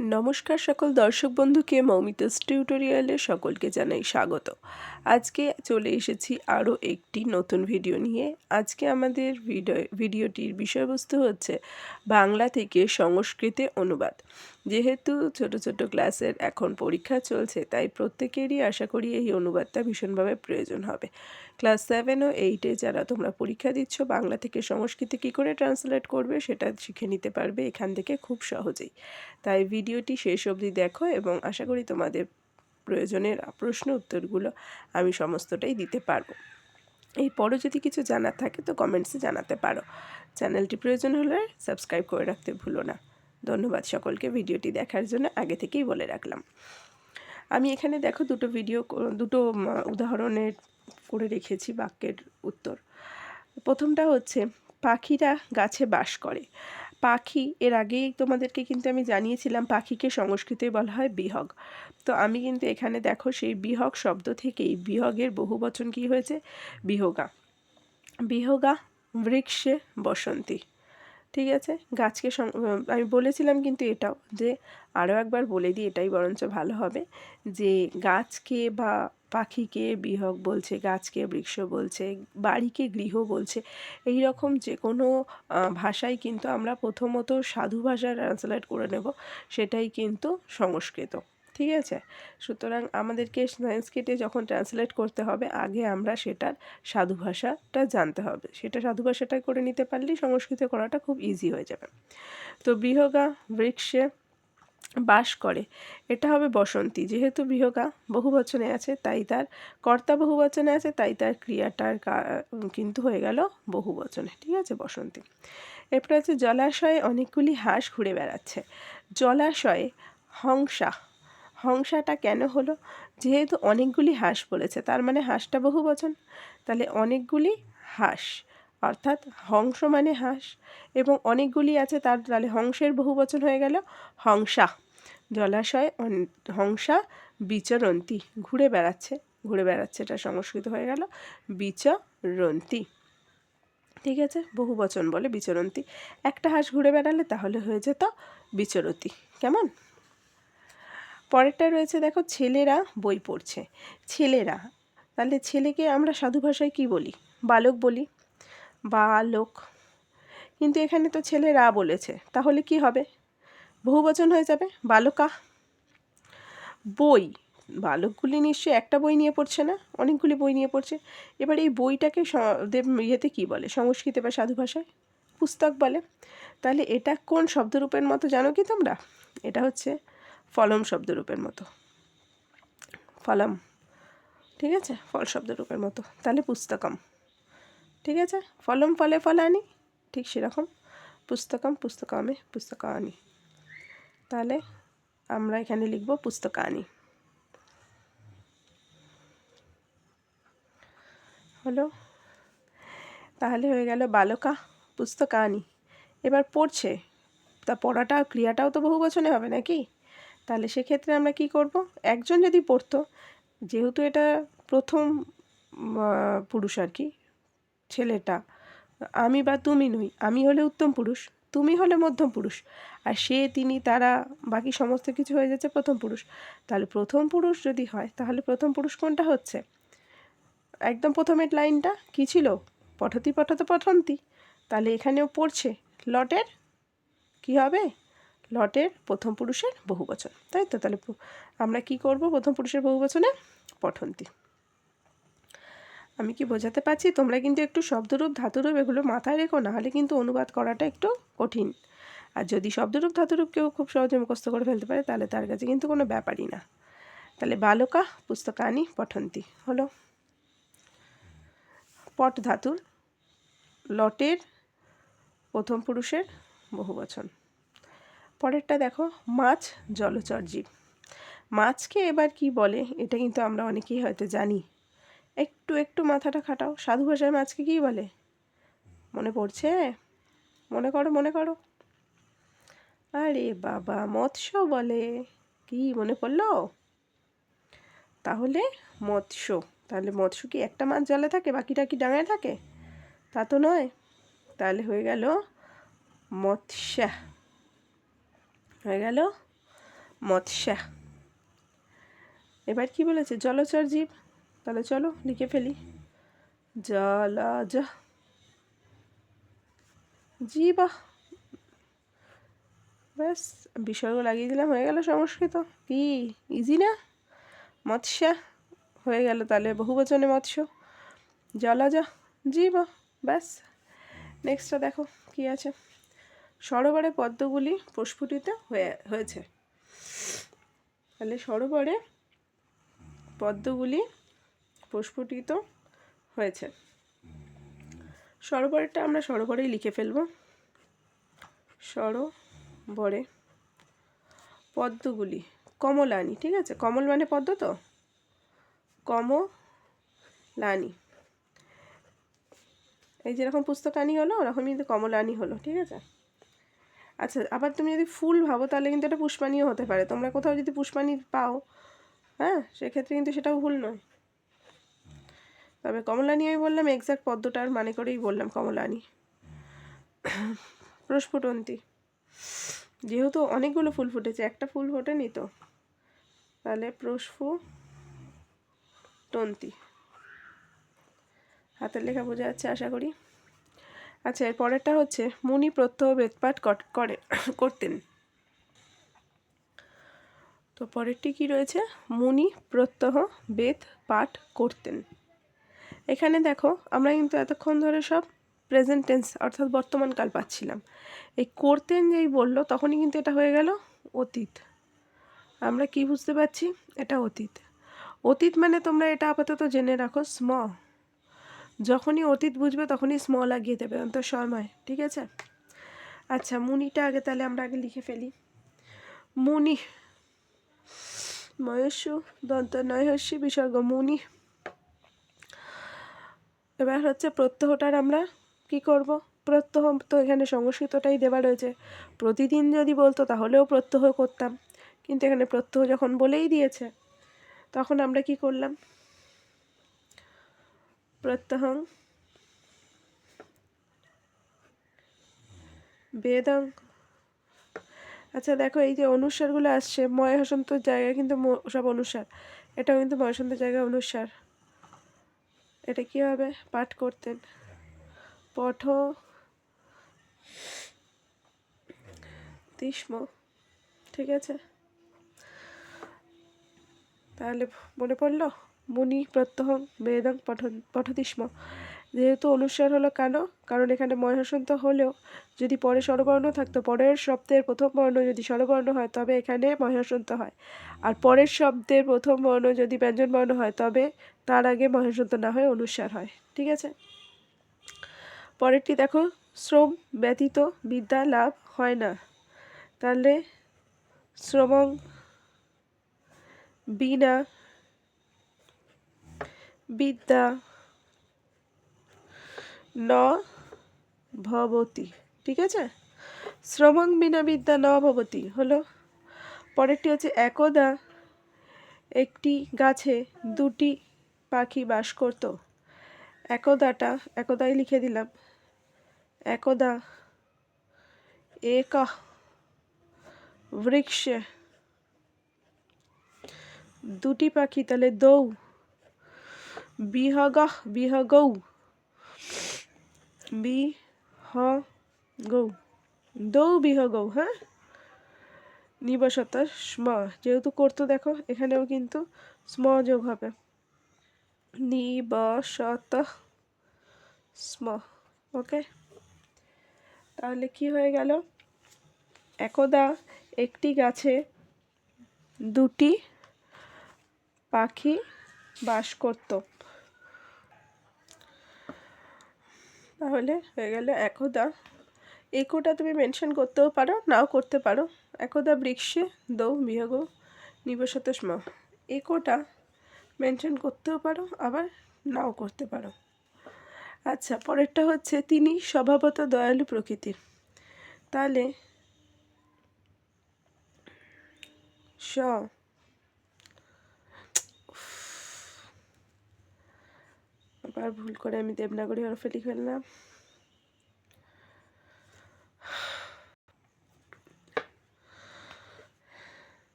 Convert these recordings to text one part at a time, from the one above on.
নমস্কার সকল দর্শক বন্ধুকে মৌমিতাস টিউটোরিয়ালে সকলকে জানাই স্বাগত। আজকে চলে এসেছি আরও একটি নতুন ভিডিও নিয়ে। আজকে আমাদের ভিডিও, ভিডিওটির বিষয়বস্তু হচ্ছে বাংলা থেকে সংস্কৃতে অনুবাদ। যেহেতু ছোট ছোট ক্লাসের এখন পরীক্ষা চলছে, তাই প্রত্যেকেরই আশা করি এই অনুবাদটা ভীষণভাবে প্রয়োজন হবে। ক্লাস সেভেন ও এইটে যারা তোমরা পরীক্ষা দিচ্ছ, বাংলা থেকে সংস্কৃতে কী করে ট্রান্সলেট করবে সেটা শিখে নিতে পারবে এখান থেকে খুব সহজেই। তাই ভিডিওটি শেষ অবধি দেখো এবং আশা করি তোমাদের প্রয়োজনের প্রশ্ন উত্তরগুলো আমি সমস্তটাই দিতে পারব। এরপরও যদি কিছু জানার থাকে তো কমেন্টসে জানাতে পারো। চ্যানেলটি প্রয়োজন হলে সাবস্ক্রাইব করে রাখতে ভুলো না। ধন্যবাদ সকলকে ভিডিওটি দেখার জন্য আগে থেকেই বলে রাখলাম। আমি এখানে দেখো দুটো ভিডিও দুটো উদাহরণের করে রেখেছি বাক্যের উত্তর। প্রথমটা হচ্ছে, পাখিরা গাছে বাস করে। পাখি, এর আগেই তোমাদেরকে কিন্তু আমি জানিয়েছিলাম, পাখিকে সংস্কৃতে বলা হয় বিহগ। তো আমি কিন্তু এখানে দেখো, সেই বিহগ শব্দ থেকেই, বিহগের বহু বচন কী হয়েছে? বিহগা। বিহগা বৃক্ষে বসন্তী। ঠিক আছে? গাছকে আমি বলেছিলাম কিন্তু এটাও যে, আরও একবার বলে দিই, এটাই বরঞ্চ ভালো হবে যে, গাছকে বা পাখিকে বিহগ বলছে, গাছকে বৃক্ষ বলছে, বাড়িকে গৃহ বলছে এই রকম যে কোনো ভাষাই কিন্তু আমরা প্রথমত সাধু ভাষা ট্রান্সলেট করে নেব, সেটাই কিন্তু সংস্কৃত, ঠিক আছে? সুতরাং আমাদেরকে সংস্কৃতে যখন ট্রান্সলেট করতে হবে, আগে আমরা সেটার সাধু ভাষাটা জানতে হবে। সেটা সাধু ভাষাটা করে নিতে পারলেই সংস্কৃত করাটা খুব ইজি হয়ে যাবে। তো বৃহগা, বৃক্ষে বাস করে। এটা হবে বসন্তী। যেহেতু বিহগা বহু বচনে আছে, তাই তার কর্তা বহু বচনে আছে, তাই তার ক্রিয়াটার কিন্তু হয়ে গেল বহু বচনে। ঠিক আছে, বসন্তী। এরপরে আছে জলাশয়ে অনেকগুলি হাঁস ঘুরে বেড়াচ্ছে। জলাশয়ে হংসা। হংসাটা কেন হলো? যেহেতু অনেকগুলি হাঁস বলেছে, তার মানে হাঁসটা বহু বচন। তাহলে অনেকগুলি হাঁস। অর্থাৎ হংস মানে হাঁস এবং অনেকগুলি আছে তার, তাহলে হংসের বহু বচন হয়ে গেল হংসা। জলাশয় হংসা বিচরন্তি, ঘুরে বেড়াচ্ছে ঘুরে বেড়াচ্ছে, এটা সংস্কৃত হয়ে গেল বিচরন্তি। ঠিক আছে? বহু বচন বলে বিচরন্তি। একটা হাঁস ঘুরে বেড়ালে তাহলে হয়ে যেত বিচরতি। কেমন? পরেরটা রয়েছে, দেখো, ছেলেরা বই পড়ছে। ছেলেরা, তাহলে ছেলেকে আমরা সাধু ভাষায় কী বলি? বালক বলি। বালক। কিন্তু এখানে তো ছেলেরা বলেছে, তাহলে কি হবে? বহুবচন হয়ে যাবে, বালকা। বই, বালকগুলি নিশ্চয়ই একটা বই নিয়ে পড়ছে না? অনেকগুলি বই নিয়ে পড়ছে। এবার এই বইটাকে ইয়েতে কী বলে? সংস্কৃতে বা সাধু ভাষায়? পুস্তক বলে। তাহলে এটা কোন শব্দরূপের মতো জানো কি তোমরা? এটা হচ্ছে ফলম শব্দরূপের মতো। ফলম, ঠিক আছে? ফল শব্দরূপের মতো। তাহলে পুস্তকম। ঠিক আছে? ফলম ফলে ফলানি? ঠিক সেরকম। পুস্তকম পুস্তকামে পুস্তকানি। তাহলে আমরা এখানে লিখব পুস্তকানি। হলো? তাহলে হয়ে গেল বালকা পুস্তকানি। এবার পড়ছে। তা পড়াটা, ক্রিয়াটাও তো বহু বচনে হবে নাকি? তাহলে সেক্ষেত্রে আমরা কি করব? একজন যদি পড়তো, যেহেতু এটা প্রথম পুরুষ আর কি ছেলেটা। আমি বা তুমি নই, আমি হলে উত্তম পুরুষ, তুমি হলে মধ্যম পুরুষ। আর সে, তিনি, তারা, বাকি সমস্ত কিছু হয়ে যাচ্ছে প্রথম পুরুষ। তাহলে প্রথম পুরুষ যদি হয়, তাহলে প্রথম পুরুষ কোনটা হচ্ছে? একদম প্রথমের লাইনটা কী ছিল? পঠতি পঠত পঠন্তি। তাহলে এখানেও পড়ছে, লটের কি হবে? লটের প্রথম পুরুষের বহু বচন তাই তো? তাহলে আমরা কি করব? প্রথম পুরুষের বহু বচনে পঠন্তি। আমি কি বোঝাতে পারছি? তোমরা কিন্তু একটু শব্দরূপ, ধাতুরূপ এগুলো মাথায় রেখো, নাহলে কিন্তু অনুবাদ করাটা একটু কঠিন। আর যদি শব্দরূপ, ধাতুরূপ কেউ খুব সহজে মুখস্থ করে ফেলতে পারে, তাহলে তার কাছে কিন্তু কোনো ব্যাপারই না। তাহলে বালকা, পুস্তকানি, পঠন্তি হলো। পট ধাতুর, লটের, প্রথম পুরুষের বহু বচন। পরেরটা দেখো, মাছ, জলচর জীব। মাছকে এবার কি বলে? এটা কিন্তু আমরা অনেকেই হয়তো জানি। একটু একটু মাথাটা খাটাও। সাধু ভাষায় মাছকে কী বলে? মনে পড়ছে? মনে করো মনে করো। আরে বাবা, মৎস্য বলে। কি, মনে পড়ল? তাহলে মৎস্য। তাহলে মৎস্য কি একটা মাছ জলে থাকে, বাকিটা কি ডাঙায় থাকে? তা তো নয়। তাহলে হয়ে গেল মৎস্যা। হয়ে গেল মৎস্যা। এবার কি বলেছে? জলচর জীব। তাহলে চলো লিখে ফেলি। জালা যা। জি জীব ব্যাস বিসর্গ লাগিয়ে দিলাম, হয়ে গেল সংস্কৃত। কি ইজি না? মৎস্যা, হয়ে গেল তাহলে বহুবচনে মৎস্য। জলা যা। জি জীব ব্যাস। নেক্সটটা দেখো, কি আছে? সরোবরে পদ্মগুলি প্রস্ফুটিত হয়ে, হয়েছে। তাহলে সরোবরে পদ্মগুলি প্রস্ফুটিত হয়েছে। সরোবরটা আমরা সরোবরেই লিখে ফেলব। সরোবরে পদ্মগুলি, কমলানি, ঠিক আছে? কমল মানে পদ্ম তো? কমলানি। এই যেরকম পুস্তকানি হলো ওরকমই কিন্তু কমলানি হলো, ঠিক আছে? আচ্ছা আবার তুমি যদি ফুল ভাবো, তাহলে কিন্তু এটা পুষ্পানীয় হতে পারে। তোমরা কোথাও যদি পুষ্পানি পাও হ্যাঁ? সেক্ষেত্রে কিন্তু সেটাও ভুল নয়। তবে কমলানি আমি বললাম এক্সাক্ট পদ্মটার মানে করেই বললাম কমলানি। প্রস্ফুটন্তী। যেহেতু অনেকগুলো ফুল ফুটেছে, একটা ফুল ফোটেনি তো। তাহলে প্রস্ফুটন্তী। হাতের লেখা বোঝা যাচ্ছে, আশা করি। আচ্ছা এর পরেরটা হচ্ছে, মুনি প্রত্যহ বেদপাঠ করে করতেন। তো পরেরটি কি রয়েছে? মুনি প্রত্যহ বেদ পাঠ করতেন। এখানে দেখো, আমরা কিন্তু এতক্ষণ ধরে সব প্রেজেন্ট টেন্স অর্থাৎ বর্তমানকাল পাচ্ছিলাম। এই করতেন যেই বলল, তখনই কিন্তু এটা হয়ে গেল অতীত। আমরা কি বুঝতে পারছি? এটা অতীত। অতীত মানে তোমরা এটা আপাতত জেনে রাখো স্ম যখনই অতীত বুঝবে, তখনই স্ম লাগিয়ে দেবে অন্ত সময়, ঠিক আছে? আচ্ছা মুনিটা আগে তাহলে আমরা আগে লিখে ফেলি। মুনি ময়স্যু দন্ত নয়স্যি বিসর্গ, মুনি। এবার হচ্ছে প্রত্যহটার আমরা কি করব? প্রত্যহ তো এখানে সংস্কৃতটাই দেওয়া রয়েছে। প্রতিদিন যদি বলতো তাহলেও প্রত্যহ করতাম। কিন্তু এখানে প্রত্যহ যখন বলেই দিয়েছে, তখন আমরা কি করলাম? প্রত্যহং বেদং। আচ্ছা দেখো, এই যে অনুসারগুলো আসছে ময় হসন্তর জায়গায় কিন্তু সব অনুসার। এটাও কিন্তু ময় ময়সন্ত জায়গায় অনুসার। এটা কি হবে পাঠ করতেন? পঠ। তিসম ঠিক আছে? তাহলে মনে পড়ল? মুনি প্রত্যহ বেদং পঠ পঠতিস্ম যেহেতু অনুসার হলো কেন? কারণ এখানে মহাসন্ত হলেও যদি পরে স্বরবর্ণ থাকতো, পরের শব্দের প্রথম বর্ণ যদি স্বরবর্ণ হয়, তবে এখানে মহাসন্ত হয়। আর পরের শব্দের প্রথম বর্ণ যদি ব্যঞ্জন বর্ণ হয়, তবে তার আগে মহাসন্ত না হয় অনুসার হয়। ঠিক আছে? পরেরটি দেখো, শ্রম ব্যতীত বিদ্যা লাভ হয় না। তাহলে শ্রমং বিনা বিদ্যা ন ভবতী, ঠিক আছে? শ্রমং বিনা বিদ্যা ন ভবতী হলো। পরেরটি হচ্ছে একদা, একটি গাছে দুটি পাখি বাস করত। একদাটা, একদাই লিখে দিলাম। একদা, একা, বৃক্ষে, দুটি পাখি তাহলে দৌ, বিহগ, বিহগৌ। বিহ গৌ। দৌ বিহগৌ হ্যাঁ? নিবসত স্ম। যেহেতু করতো দেখো, এখানেও কিন্তু স্ম যোগ হবে। নিবসত স্ম, ওকে? তাহলে কি হয়ে গেল? একদা একটি গাছে দুটি পাখি বাস করত। তাহলে হয়ে গেল একদা। একোটা তুমি মেনশন করতেও পারো, নাও করতে পারো। একদা বৃক্ষে দৌ বিহগ নিবসত স্ম একোটা মেনশন করতেও পারো, আবার নাও করতে পারো। আচ্ছা পরেরটা হচ্ছে তিনি স্বভাবত দয়ালু প্রকৃতির। তাহলে স আর ভুল করে আমি দেবনাগরী হরফে লিখে নিলাম।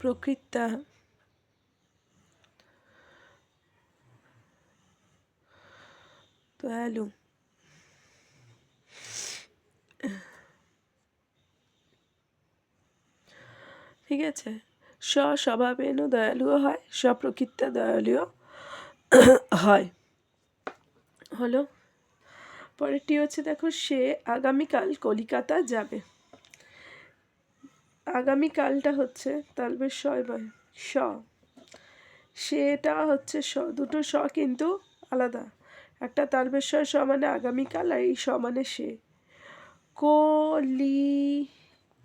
প্রকৃতা। তো হ্যালো। ঠিক আছে? স স্বভাবেন দয়ালুও হয় স্বপ্রকৃতা দয়ালুও হয়। হলো, পরেরটি হচ্ছে দেখো, সে আগামীকাল কলিকাতা যাবে। আগামীকালটা হচ্ছে তালবের শয় বয় স। সেটা হচ্ছে স, দুটো স কিন্তু আলাদা। একটা তালবের স মানে আগামীকাল আর এই স মানে সে। কলি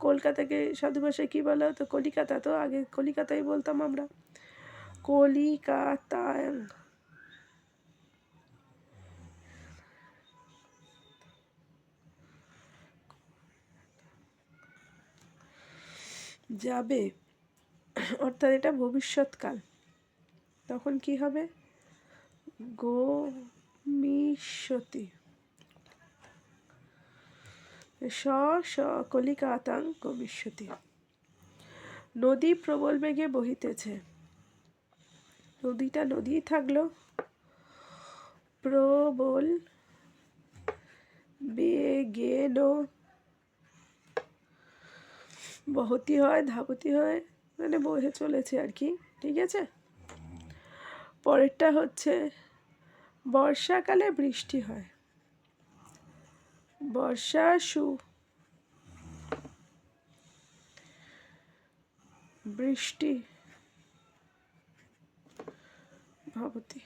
কলকাতাকে সাধু ভাষায় কী বলা? হতো কলিকাতা তো আগে কলিকাতাই বলতাম আমরা। কলিকাতায় যাবে। অর্থাৎ এটা ভবিষ্যৎকাল। তখন কি হবে? গো গোমিষ্যতি স স কলিকাতাং গমিষ্যতি। নদী প্রবল বেগে বহিতেছে। নদীটা নদী থাকল। প্রবল বেগেন বহতি হয়, ধাবতি হয় মানে বহে চলেছে আর কি, ঠিক আছে? পরেরটা হচ্ছে, বর্ষাকালে বৃষ্টি হয়। বর্ষা সু বৃষ্টি ভবতি।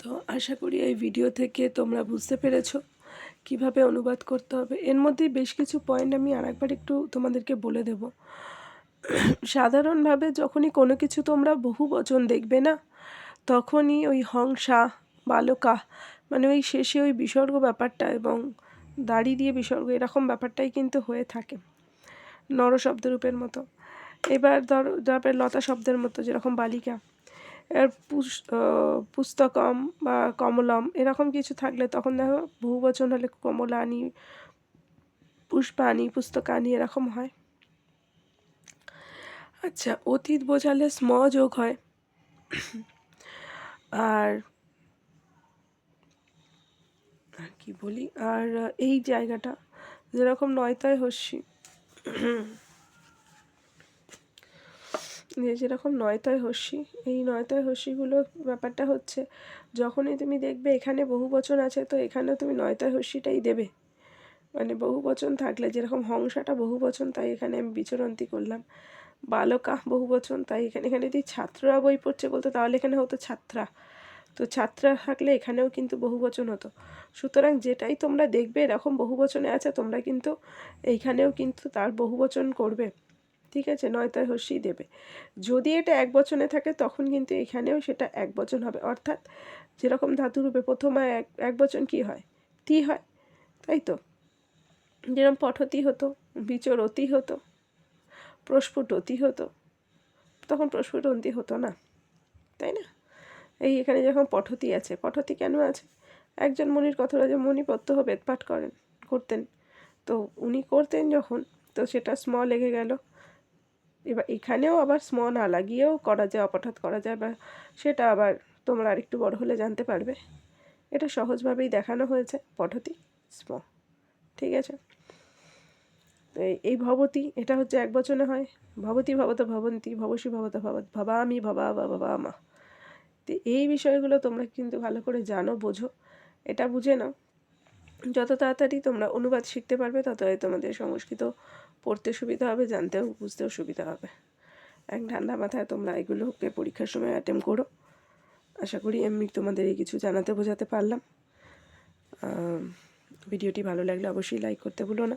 তো আশা করি এই ভিডিও থেকে তোমরা বুঝতে পেরেছ কীভাবে অনুবাদ করতে হবে। এর মধ্যেই বেশ কিছু পয়েন্ট আমি আরেকবার একটু তোমাদেরকে বলে দেব। সাধারণভাবে যখনই কোনো কিছু তোমরা বহু বচন দেখবে না তখনই ওই হংসা, বালকা মানে ওই শেষে ওই বিসর্গ ব্যাপারটা এবং দাড়ি দিয়ে বিসর্গ এরকম ব্যাপারটাই কিন্তু হয়ে থাকে, নর শব্দরূপের মতো। এবার ধর, তারপরে লতা শব্দের মতো যেরকম বালিকা। এর পুস্তকম বা কমলম এরকম কিছু থাকলে তখন দেখো বহু বচন হলে কমলানি, পুষ্পানি, পুস্তকানি এরকম হয়। আচ্ছা অতীত বোঝালে স্ম যোগ হয়। আর আর কি বলি? আর এই জায়গাটা যেরকম নয়তায় হস্যি। যে যেরকম নয়তয় হস্যি। এই নয়তয় হস্যিগুলো ব্যাপারটা হচ্ছে, যখনই তুমি দেখবে এখানে বহু বচন আছে, তো এখানেও তুমি নয়তয় হস্যিটাই দেবে। মানে বহু বচন থাকলে, যেরকম হংসাটা বহু বচন, তাই এখানে আমি বিচরন্তি করলাম। বালকা বহু বচন, তাই এখানে এখানে যদি ছাত্ররা বই পড়ছে বলতো, তাহলে এখানে হতো ছাত্রা। তো ছাত্রা থাকলে এখানেও কিন্তু বহু বচন হতো। সুতরাং যেটাই তোমরা দেখবে, এরকম বহু বচনে আছে, তোমরা কিন্তু এইখানেও কিন্তু তার বহু বচন করবে। ঠিক আছে? নয়তায় হস্যি দেবে। যদি এটা এক বচনে থাকে, তখন কিন্তু এখানেও সেটা এক বচন হবে। অর্থাৎ যেরকম ধাতুরূপে প্রথমে এক এক বচন কী হয়? তি হয়। তাই তো? যেরকম পঠতি হতো, বিচরতি হতো প্রস্ফুটতি হতো। তখন প্রস্ফুটন্তি হতো না, তাই না? এই এখানে যখন পঠতি আছে, পঠতি কেন আছে? একজন মনির কথা যে মণি প্রত্যহ বেদপাঠ করেন, করতেন। তো উনি করতেন যখন, তো সেটা স্ম লেগে গেল। এবার এখানেও আবার স্ম না লাগিয়েও করা যায়, অপঠাৎ করা যায়, বা সেটা আবার তোমরা আরেকটু বড় হলে জানতে পারবে। এটা সহজভাবেই দেখানো হয়েছে, পঠতি স্ম ঠিক আছে? এই ভবতী, এটা হচ্ছে এক বচনে হয়। ভবতী ভবত ভবন্তী, ভবসী ভবত ভবত, ভবামি ভবা বা বাবা মা তো এই বিষয়গুলো তোমরা কিন্তু ভালো করে জানো, বোঝো, এটা বুঝে নাও। যত তাড়াতাড়ি তোমরা অনুবাদ শিখতে পারবে, ততই তোমাদের সংস্কৃত পড়তে সুবিধা হবে, জানতেও বুঝতেও সুবিধা হবে। এক ঠান্ডা মাথায় তোমরা এগুলোকে পরীক্ষার সময় অ্যাটেম্প করো। আশা করি আমি তোমাদের এই কিছু জানাতে বোঝাতে পারলাম। ভিডিওটি ভালো লাগলে অবশ্যই লাইক করতে ভুলো না।